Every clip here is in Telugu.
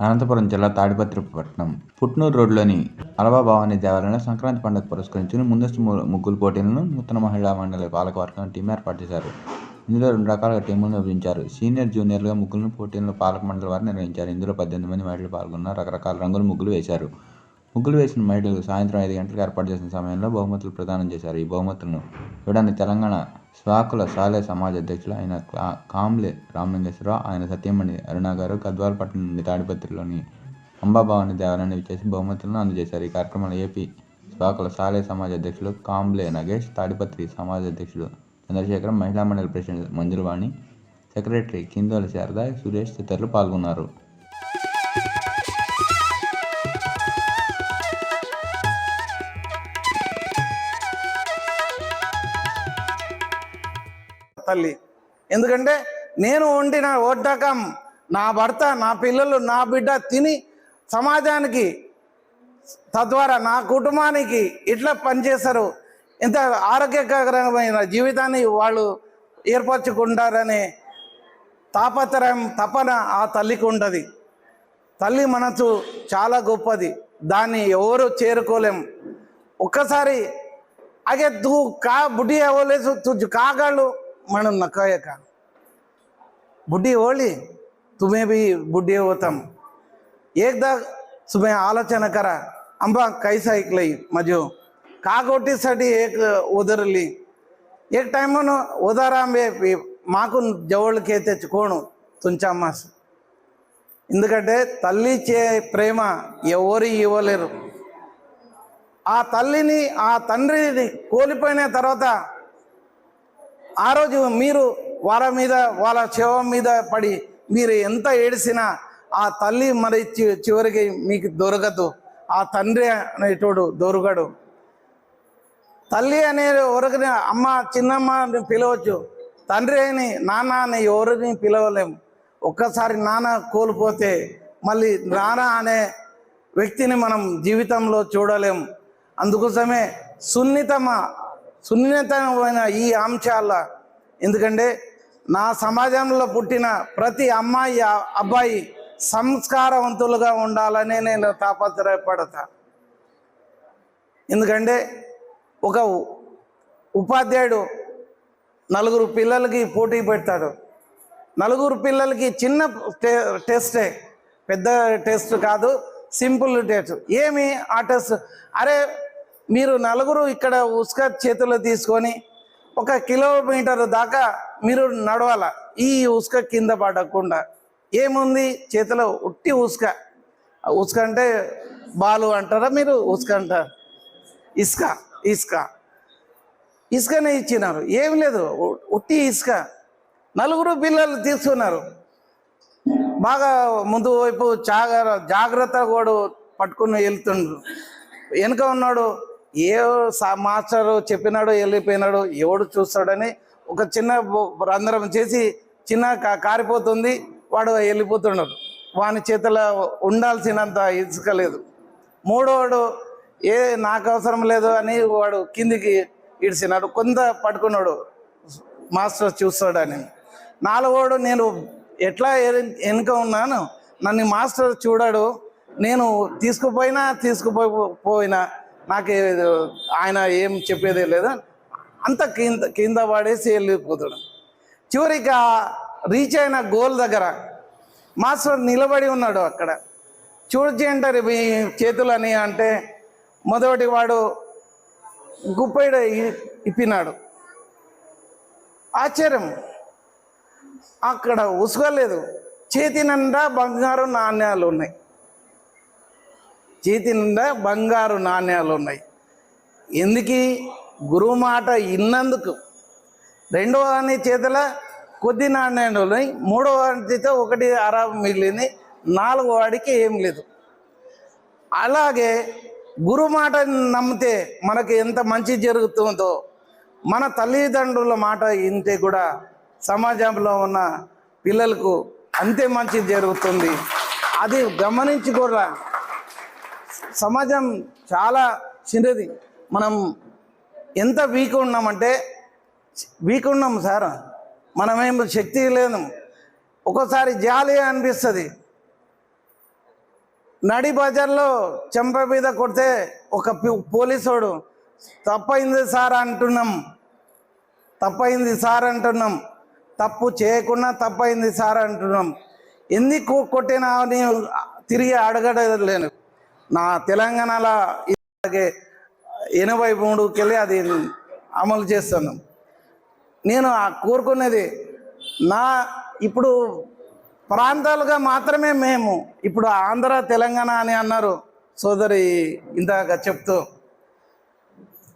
అనంతపురం జిల్లా తాడిపత్రి పట్టణం పుట్నూరు రోడ్లోని అలవా భవానీ దేవాలయంలో సంక్రాంతి పండుగ పురస్కరించుకుని ముందస్తు ముగ్గులు పోటీలను నూతన మహిళా మండలి పాలకవర్గం టీం ఏర్పాటు చేశారు. ఇందులో రెండు రకాలుగా టీములను విభజించారు. సీనియర్ జూనియర్లుగా ముగ్గులను పోటీలను పాలక మండలి వారు నిర్వహించారు. ఇందులో పద్దెనిమిది మంది మహిళలు పాల్గొన్న రకరకాల రంగుల ముగ్గులు వేశారు. ముగ్గులు వేసిన మహిళలు సాయంత్రం ఐదు గంటలకు ఏర్పాటు చేసిన సమయంలో బహుమతులు ప్రదానం చేశారు. ఈ బహుమతులను ఇవ్వడానికి తెలంగాణ స్వాకుల సాలే సమాజ్ అధ్యక్షులు ఆయన కామ్లే రామలింగేశ్వరరావు ఆయన సత్యమణి అరుణ గారు గద్వాలపట్నం నుండి తాడిపత్రిలోని అంబాభవాని దేవాలయాన్ని విచ్చేసి బహుమతులను అందజేశారు. ఈ కార్యక్రమంలో ఏపీ స్వాకుల సాలే సమాజ్ అధ్యక్షులు కాంబ్లే నగేష్ తాడిపత్రి సమాజ్ అధ్యక్షులు చంద్రశేఖరం మహిళా మండలి ప్రెసిడెంట్ మంజులవాణి సెక్రటరీ కిందోల శారద సురేష్ తదితరులు పాల్గొన్నారు. తల్లి. ఎందుకంటే నేను వండిన వడ్డకం నా భర్త నా పిల్లలు నా బిడ్డ తిని సమాజానికి తద్వారా నా కుటుంబానికి ఇట్లా పనిచేస్తారు ఇంత ఆరోగ్యకరమైన జీవితాన్ని వాళ్ళు ఏర్పరచుకుంటారనే తాపత్రయం తపన ఆ తల్లికి ఉంటుంది. తల్లి మనసు చాలా గొప్పది. దాన్ని ఎవరు చేరుకోలేం. ఒక్కసారి అగే తూ కా బుడ్డి అవ్వలేదు తుజు కాగాళ్ళు మనం నక్కయ్యక బుడ్డి ఓలి తుమే भी बुढ़ी होतम एकदा तुम्हें आलोचना करा अंबा कैसा ऐकलंय मजो का गोटीसाठी एक उदरली एक टाइम म्हणून उदारा आंबे మాకు జవళ్ళకి తెచ్చుకోను తుంచమ్మాస్ ఎందుకంటే తల్లి చే ప్రేమ ఎవరు ఇవ్వలేరు ఆ తల్లిని ఆ తండ్రిని కోల్పోయిన తర్వాత ఆ రోజు మీరు వాళ్ళ మీద వాళ్ళ శవం మీద పడి మీరు ఎంత ఏడిసినా ఆ తల్లి మరి చి- చివరికి మీకు దొరకదు. ఆ తండ్రి అనేటోడు దొరకడు. తల్లి అనే ఎవరికి అమ్మ చిన్నమ్మ అని పిలవచ్చు. తండ్రి అని నాన్న అని ఎవరిని పిలవలేం. ఒక్కసారి నాన్న కోల్పోతే మళ్ళీ నాన్న అనే వ్యక్తిని మనం జీవితంలో చూడలేం. అందుకోసమే సున్నితమ సున్నితమైన ఈ అంశాల ఎందుకంటే నా సమాజంలో పుట్టిన ప్రతి అమ్మాయి అబ్బాయి సంస్కారవంతులుగా ఉండాలని నేను తాపత్రయపడతా. ఎందుకంటే ఒక ఉపాధ్యాయుడు నలుగురు పిల్లలకి పోటీ పెడతాడు. నలుగురు పిల్లలకి చిన్న టె- టెస్టే పెద్ద టెస్ట్ కాదు సింపుల్ టెస్ట్. ఏమి ఆ టెస్ట్? అరే మీరు నలుగురు ఇక్కడ ఉసుక చేతిలో తీసుకొని ఒక కిలోమీటర్ దాకా మీరు నడవాల. ఈ ఉసుక కింద పడకుండా. ఏముంది? చేతిలో ఉట్టి ఉసుక. ఉసుక అంటే బాలు అంటారా మీరు? ఉసుక అంటారు? ఇసుక ఇసుక. ఇసుకనే ఇచ్చినారు. ఏం లేదు. ఉట్టి ఇసుక. నలుగురు పిల్లలు తీసుకున్నారు. బాగా ముందు వైపు జాగ్ర జాగ్రత్త కూడా పట్టుకుని వెళ్తుండ్రు. వెనుక ఉన్నాడు ఏ సా- మాస్టర్ చెప్పినాడు వెళ్ళిపోయినాడు ఎవడు చూస్తాడని ఒక చిన్న రంధ్రం చేసి చిన్న కా- కారిపోతుంది వాడు వెళ్ళిపోతున్నాడు. వాని చేతిలో ఉండాల్సినంత ఇసుక లేదు. మూడోవాడు ఏ నాకు అవసరం లేదు అని వాడు కిందికి ఇడిచినాడు కొంత పట్టుకున్నాడు మాస్టర్ చూస్తాడని. నాలుగోడు నేను ఎట్లా వెనుక ఉన్నాను నన్ను మాస్టర్ చూడాడు. నేను తీసుకుపోయినా తీసుకుపోయినా నాకు ఆయన ఏం చెప్పేదే లేదు? అంత కింద కింద పడేసి వెళ్ళిపోతాడు. చివరికి రీచ్ అయిన గోల్ దగ్గర మాస్టర్ నిలబడి ఉన్నాడు అక్కడ. చూడచ్చి అంటారు మీ చేతులని అంటే మొదటి వాడు గుప్పైడు ఇప్పినాడు. ఆశ్చర్యం. అక్కడ ఉసుగలేదు. చేతి నిండా బంగారు నాణ్యాలు ఉన్నాయి. చేతి నిండా బంగారు నాణ్యాలు ఉన్నాయి ఎందుకు? గురువు మాట ఇన్నందుకు. రెండవ వాని చేతిలో కొద్ది నాణ్యాలు ఉన్నాయి మూడవ వాని చేత ఒకటి అర మిగిలింది. నాలుగో వాడికి ఏం లేదు. అలాగే గురు మాట నమ్మితే మనకి ఎంత మంచి జరుగుతుందో మన తల్లిదండ్రుల మాట ఇంతే కూడా సమాజంలో ఉన్న పిల్లలకు అంతే మంచి జరుగుతుంది. అది గమనించి కూడా సమాజం చాలా చిన్నది. మనం ఎంత వీక్ ఉన్నామంటే వీక్ ఉన్నాం సార్. మనమేం శక్తి లేదు ఒక్కోసారి జాలి అనిపిస్తుంది. నడి బజార్లో చెంప మీద కొడితే ఒక పోలీసోడు తప్పైంది సార్ అంటున్నాం. తప్పైంది సార్ అంటున్నాం. తప్పు చేయకుండా తప్పైంది సార్ అంటున్నాం. ఎందుకు కొట్టినా అని తిరిగి అడగడలేను నా తెలంగాణలో ఇలాగే ఎనభై మూడుకెళ్ళి అది అమలు చేస్తున్నాం నేను ఆ కోరుకునేది నా ఇప్పుడు ప్రాంతాలుగా మాత్రమే మేము ఇప్పుడు ఆంధ్ర తెలంగాణ అని అన్నారు సోదరి ఇందాక చెప్తూ.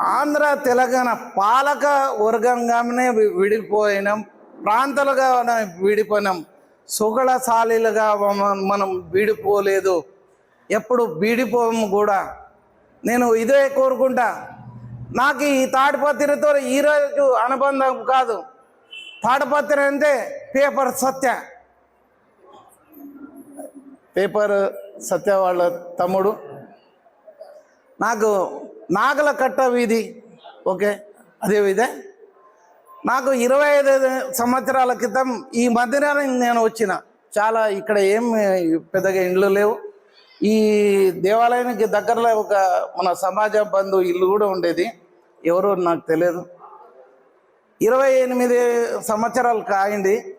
ఆంధ్ర తెలంగాణ పాలక వర్గంగానే విడిపోయినాం. ప్రాంతాలుగా మనం విడిపోయినాం సుగళశాలీలుగా మనం విడిపోలేదు. ఎప్పుడు విడిపోము కూడా. నేను ఇదే కోరుకుంటా. నాకు ఈ తాడిపత్రితో ఈరోజు అనుబంధం కాదు. తాడిపత్రి అంటే పేపర్ సత్య. పేపర్ సత్య వాళ్ళ తమ్ముడు. నాకు నాగల కట్ట వీధి. ఓకే అదే వీధే. నాకు ఇరవై ఐదు సంవత్సరాల క్రితం ఈ మధ్యన నేను వచ్చిన. చాలా ఇక్కడ ఏం పెద్దగా ఇండ్లు లేవు. ఈ దేవాలయానికి దగ్గరలో ఒక మన సమాజ బంధు ఇల్లు కూడా ఉండేది. ఎవరు నాకు తెలియదు. ఇరవై ఎనిమిది సంవత్సరాలు కాయింది.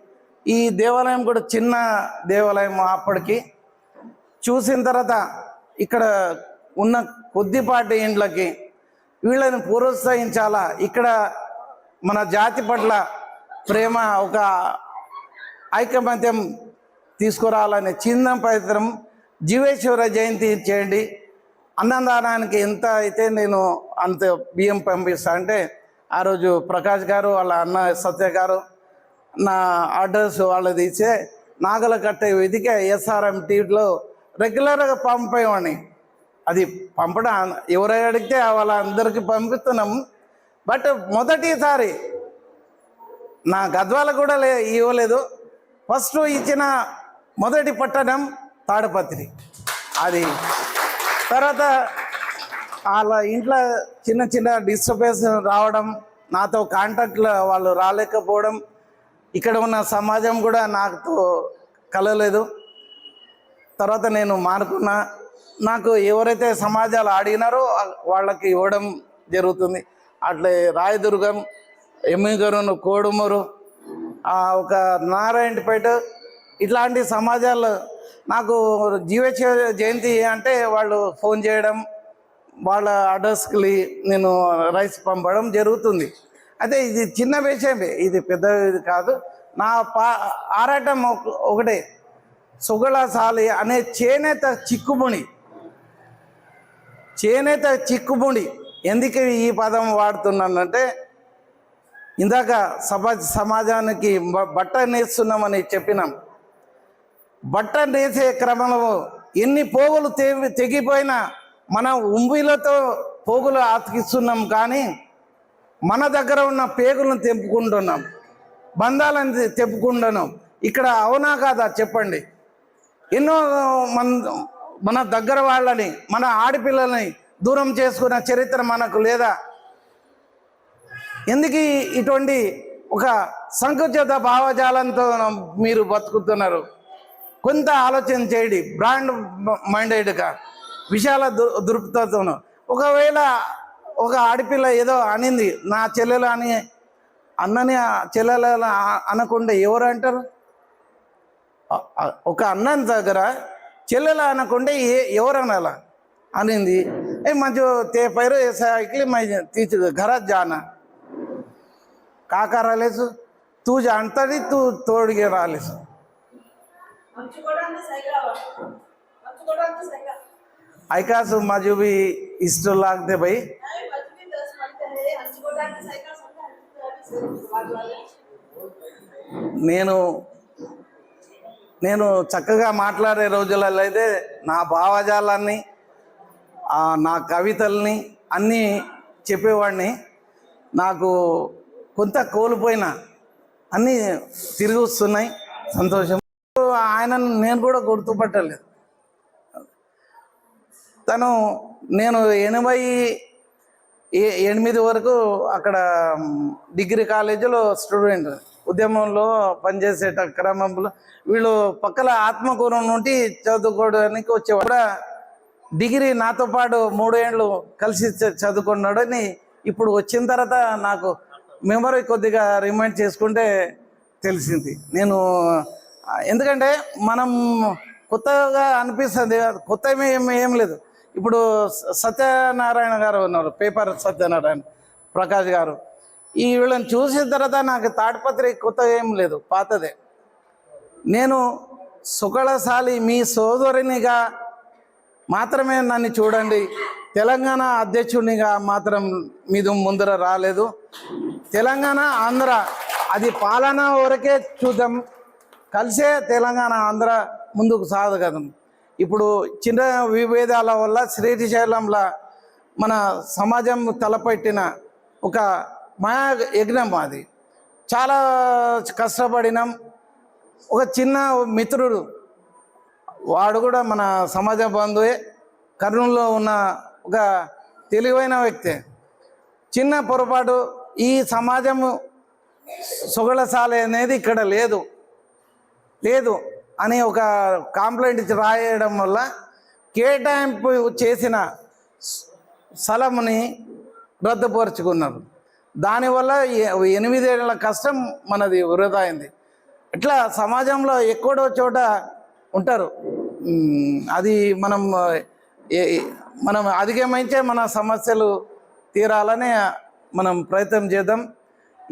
ఈ దేవాలయం కూడా చిన్న దేవాలయం అప్పటికి. చూసిన తర్వాత ఇక్కడ ఉన్న కొద్దిపాటి ఇండ్లకి వీళ్ళని ప్రోత్సహించాలా? ఇక్కడ మన జాతి పట్ల ప్రేమ ఒక ఐకమత్యం తీసుకురావాలనే చిన్న ప్రయత్నం జీవేశ్వర జయంతి చేయండి. అన్నదానానికి ఎంత అయితే నేను అంత బియ్యం పంపిస్తా అంటే ఆ రోజు ప్రకాష్ గారు వాళ్ళ అన్న సత్య గారు నా అడ్రస్ వాళ్ళది ఇచ్చే నాగల కట్టే వెతికే ఎస్ఆర్ఎం టీవీలో రెగ్యులర్గా పంపేవాడిని అది పంపడం ఎవరు అడిగితే వాళ్ళందరికీ పంపిస్తున్నాం. బట్ మొదటిసారి నా గద్వాల కూడా లే ఇవ్వలేదు. ఫస్ట్ ఇచ్చిన మొదటి పట్టణం తాడపత్రి. అది. తర్వాత వాళ్ళ ఇంట్లో చిన్న చిన్న డిస్టర్బెన్స్ రావడం నాతో కాంటాక్ట్లో వాళ్ళు రాలేకపోవడం ఇక్కడ ఉన్న సమాజం కూడా నాతో కలలేదు తర్వాత నేను మానుకున్నా. నాకు ఎవరైతే సమాజాలు అడిగినారో వాళ్ళకి ఇవ్వడం జరుగుతుంది. అట్లే రాయదుర్గం ఎమ్మిగరును కోడుమూరు ఒక నారాయణపేట ఇట్లాంటి సమాజాలు నాకు జీవహెచ్ జయంతి అంటే వాళ్ళు ఫోన్ చేయడం వాళ్ళ అడ్రస్కి నేను రైస్ పంపడం జరుగుతుంది. అయితే ఇది చిన్న విషయమే ఇది పెద్ద కాదు. నా పా ఆరాటం ఒక- ఒకటే. సుగళసాలి అనే చేనేత చిక్కుముడి చేనేత చిక్కుముడి ఎందుకు ఈ పదం వాడుతున్నానంటే ఇందాక సమాజ సమాజానికి బట్ట నేస్తున్నామని చెప్పినాం. బట్ట నేసే క్రమంలో ఎన్ని పోగులు తెగి తెగిపోయినా మన ఉంబిలతో పోగులు ఆతికిస్తున్నాం కానీ మన దగ్గర ఉన్న పేగులను తెంపుకుంటున్నాం. బంధాలను తెంపుకుంటున్నాం. ఇక్కడ అవునా కాదా చెప్పండి. ఎన్నో మన మన దగ్గర వాళ్ళని మన ఆడపిల్లల్ని దూరం చేసుకున్న చరిత్ర మనకు లేదా? ఎందుకు ఇటువంటి ఒక సంకుచిత భావజాలంతో మీరు బతుకుతున్నారు? కొంత ఆలోచన చేయండి. బ్రాండ్ మైండెడ్గా విశాల దృప్తతోను ఒకవేళ ఒక ఆడపిల్ల ఏదో అనింది నా చెల్లెలు అని అన్నని చెల్లెలు అనకుండా ఎవరు అంటారు? ఒక అన్నం దగ్గర చెల్లెలు అనకుండా ఏ ఎవరు అనాల? అనింది. ఏ మంచి తే పైరు సైకిల్ మై తీసు గరా జాన. కాకా రాలేసు? తూ అంతటి తూ తోడిగా రాలేసు. ऐकाच माझी बी इष्ट लागते बाई नाही मजबूत दस म्हणते हे हंचकोटांचं सैला समजा वाजवाले నేను నేను చక్కగా మాట్లాడే రోజులలో అయితే నా భావజాలాన్ని ఆ, నా కవితల్ని అన్నీ చెప్పేవాడిని నాకు కొంత కోల్పోయినా అన్నీ తిరిగి వస్తున్నాయి సంతోషం ఆయనను నేను కూడా గుర్తుపట్టలేదు. తను నేను ఎనభై ఏ- ఎనిమిది వరకు అక్కడ డిగ్రీ కాలేజీలో స్టూడెంట్. ఉద్యమంలో పనిచేసే క్రమంలో వీళ్ళు పక్కల ఆత్మకూరం నుండి చదువుకోవడానికి వచ్చేవాడు కూడా డిగ్రీ నాతో పాటు మూడు ఏళ్ళు కలిసి చ- చదువుకున్నాడని ఇప్పుడు వచ్చిన తర్వాత నాకు మెమరీ కొద్దిగా రిమైండ్ చేసుకుంటే తెలిసింది. నేను ఎందుకంటే మనం కొత్తగా అనిపిస్తుంది కొత్త ఏం ఏం లేదు. ఇప్పుడు సత్యనారాయణ గారు ఉన్నారు పేపర్ సత్యనారాయణ ప్రకాష్ గారు. ఈ వీళ్ళని చూసిన తర్వాత నాకు తాడిపత్రి కొత్త ఏం లేదు పాతదే. నేను సుకళశాలి మీ సోదరునిగా మాత్రమే నన్ను చూడండి తెలంగాణ అధ్యక్షునిగా మాత్రం మీద ముందర రాలేదు. తెలంగాణ ఆంధ్ర అది పాలన వరకే చూద్దాం. కలిసే తెలంగాణ ఆంధ్ర ముందుకు సాగగలం ఇప్పుడు చిన్న విభేదాల వల్ల శ్రీశైలంలో మన సమాజం తలపెట్టిన ఒక మాయా యజ్ఞం అది. చాలా కష్టపడినాం. ఒక చిన్న మిత్రుడు వాడు కూడా మన సమాజ బంధువే. కర్నూలులో ఉన్న ఒక తెలివైన వ్యక్తి. చిన్న పొరపాటు ఈ సమాజము సొగళసాల అనేది ఇక్కడ లేదు. లేదు అని ఒక కాంప్లైంట్ ఇచ్చి రాయడం వల్ల కేటాయింపు చేసిన స్థలముని రద్దుపరుచుకున్నారు. దానివల్ల ఎనిమిదేళ్ళ కష్టం మనది వృధా అయింది. ఇట్లా సమాజంలో ఎక్కడో చోట ఉంటారు. అది మనం మనం అధిగమించే మన సమస్యలు తీరాలని మనం ప్రయత్నం చేద్దాం.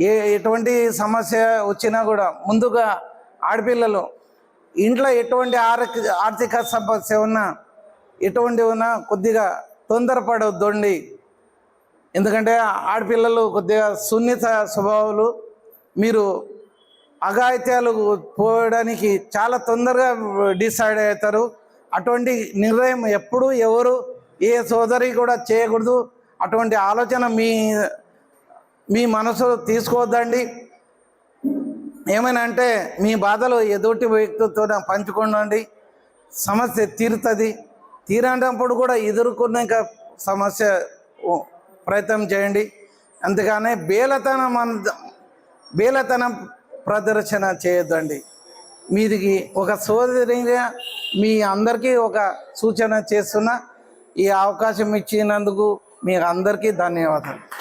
ఏ ఎటువంటి సమస్య వచ్చినా కూడా ముందుగా ఆడపిల్లలు ఇంట్లో ఎటువంటి ఆర్థిక ఆర్థిక సమస్య ఉన్నా ఎటువంటి ఉన్నా కొద్దిగా తొందరపడొద్దండి. ఎందుకంటే ఆడపిల్లలు కొద్దిగా సున్నిత స్వభావాలు మీరు అఘాయిత్యాలు పోవడానికి చాలా తొందరగా డిసైడ్ అవుతారు. అటువంటి నిర్ణయం ఎప్పుడు ఎవరు ఏ సోదరి కూడా చేయకూడదు. అటువంటి ఆలోచన మీ మీ మనసు తీసుకోవద్దండి. ఏమైనా అంటే మీ బాధలు ఎదుటి వ్యక్తితో పంచుకోండి సమస్య తీరుతుంది. తీరనప్పుడు కూడా ఎదుర్కొనే సమస్య ప్రయత్నం చేయండి. అందుకనే బేలతనం అంద- బేలతనం ప్రదర్శన చేయొద్దండి. మీదికి ఒక సోదరిగా మీ అందరికీ ఒక సూచన చేస్తున్న. ఈ అవకాశం ఇచ్చినందుకు మీ అందరికీ ధన్యవాదాలు.